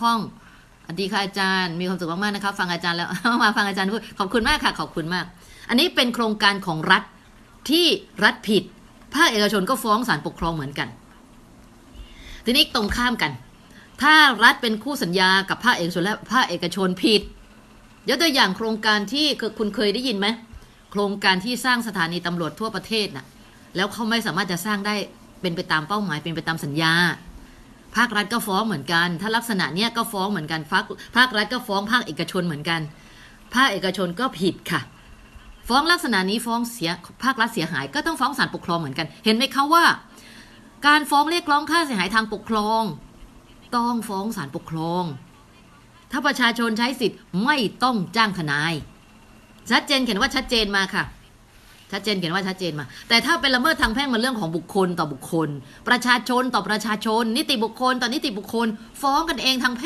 พ่องสวัสดีค่ะอาจารย์ มีความสุขมากๆนะคะฟังอาจารย์แล้ว มาฟังอาจารย์พูดขอบคุณมากค่ะ ขอบคุณมาก อันนี้เป็นโครงการของรัฐที่รัฐผิดภาคเอกชนก็ฟ้องศาลปกครองเหมือนกัน ทีนี้ตรงข้ามกัน ถ้ารัฐเป็นคู่สัญญากับภาคเอกชนและภาคเอกชนผิดยกตัวอย่างโครงการที่คุณเคยได้ยินไหมโครงการที่สร้างสถานีตำรวจทั่วประเทศน่ะ แล้วเขาไม่สามารถจะสร้างได้เป็นไปตามเป้าหมายเป็นไปตามสัญญา ภาครัฐก็ฟ้องเหมือนกัน ถ้าลักษณะเนี้ยก็ฟ้องเหมือนกันภาคภาครัฐก็ฟ้องภาคเอกชนเหมือนกัน ภาคเอกชนก็ผิดค่ะ ฟ้องลักษณะนี้ฟ้องเสียภาครัฐเสียหายก็ต้องฟ้องศาลปกครองเหมือนกัน เห็นไหมคะว่า การฟ้องเรียกร้องค่าเสียหายทางปกครอง ต้องฟ้องศาลปกครอง ถ้าประชาชนใช้สิทธิ์ไม่ต้องจ้างทนายชัดเจนเขียนว่าชัดเจนมาค่ะ ชัดเจนเขียนว่าชัดเจนมา แต่ถ้าเป็นละเมิดทางแพ่งมันเรื่องของบุคคลต่อบุคคล ประชาชนต่อประชาชน นิติบุคคลต่อนิติบุคคล ฟ้องกันเองทางแพ่ง